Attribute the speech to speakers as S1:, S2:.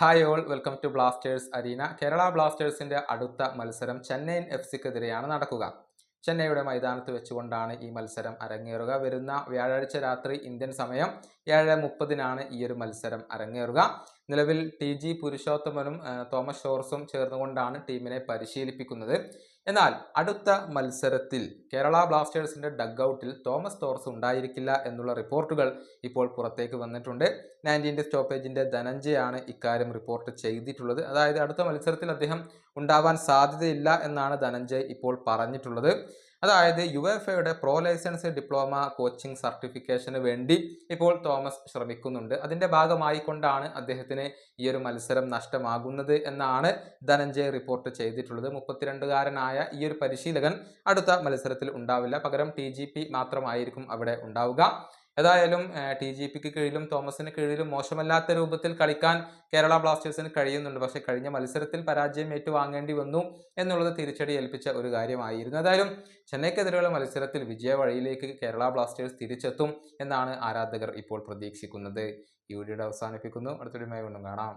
S1: Hi all welcome to Blasters arena Kerala ബ്ലാസ്റ്റേഴ്സിന്റെ അടുത്ത മത്സരം ചെന്നൈയിൻ എഫ് സിക്കെതിരെയാണ് നടക്കുക. ചെന്നൈയുടെ മൈതാനത്ത് വെച്ചുകൊണ്ടാണ് ഈ മത്സരം അരങ്ങേറുക. വരുന്ന വ്യാഴാഴ്ച രാത്രി ഇന്ത്യൻ സമയം ഏഴ് മുപ്പതിനാണ് ഈ ഒരു മത്സരം അരങ്ങേറുക. നിലവിൽ ടി ജി പുരുഷോത്തമനും തോമസ് ഷോർസും ചേർന്നുകൊണ്ടാണ് ടീമിനെ പരിശീലിപ്പിക്കുന്നത്. എന്നാൽ അടുത്ത മത്സരത്തിൽ കേരള ബ്ലാസ്റ്റേഴ്സിന്റെ ഡഗ് ഔട്ടിൽ തോമസ് ടോർസ് ഉണ്ടായിരിക്കില്ല എന്നുള്ള റിപ്പോർട്ടുകൾ ഇപ്പോൾ പുറത്തേക്ക് വന്നിട്ടുണ്ട്. നയന്റീന്റെ സ്റ്റോപ്പേജിന്റെ ധനഞ്ജയാണ് ഇക്കാര്യം റിപ്പോർട്ട് ചെയ്തിട്ടുള്ളത്. അതായത് അടുത്ത മത്സരത്തിൽ അദ്ദേഹം ഉണ്ടാവാൻ സാധ്യതയില്ല എന്നാണ് ധനഞ്ജയ് ഇപ്പോൾ പറഞ്ഞിട്ടുള്ളത്. അതായത് യു എഫ് എയുടെ പ്രോ ലൈസൻസ് ഡിപ്ലോമ കോച്ചിങ് സർട്ടിഫിക്കേഷന് വേണ്ടി ഇപ്പോൾ തോമസ് ശ്രമിക്കുന്നുണ്ട്. അതിന്റെ ഭാഗമായി കൊണ്ടാണ് അദ്ദേഹത്തിന് ഈ ഒരു മത്സരം നഷ്ടമാകുന്നത് എന്നാണ് ധനഞ്ജയ് റിപ്പോർട്ട് ചെയ്തിട്ടുള്ളത്. മുപ്പത്തിരണ്ടുകാരനായ ഈ ഒരു പരിശീലകൻ അടുത്ത മത്സരത്തിൽ ഉണ്ടാവില്ല. പകരം ടി മാത്രമായിരിക്കും അവിടെ ഉണ്ടാവുക. ഏതായാലും ടി ജി പിക്ക് കീഴിലും തോമസിന് കീഴിലും മോശമല്ലാത്ത രൂപത്തിൽ കളിക്കാൻ കേരള ബ്ലാസ്റ്റേഴ്സിന് കഴിയുന്നുണ്ട്. പക്ഷേ കഴിഞ്ഞ മത്സരത്തിൽ പരാജയം ഏറ്റുവാങ്ങേണ്ടി വന്നു എന്നുള്ളത് തിരിച്ചടി ഏൽപ്പിച്ച ഒരു കാര്യമായിരുന്നു. ഏതായാലും ചെന്നൈക്കെതിരെയുള്ള മത്സരത്തിൽ വിജയ വഴിയിലേക്ക് കേരള ബ്ലാസ്റ്റേഴ്സ് തിരിച്ചെത്തും എന്നാണ് ആരാധകർ ഇപ്പോൾ പ്രതീക്ഷിക്കുന്നത്. ഈ വീഡിയോയുടെ അവസാനിപ്പിക്കുന്നു. അടുത്തൊരു വീണ്ടും കാണാം.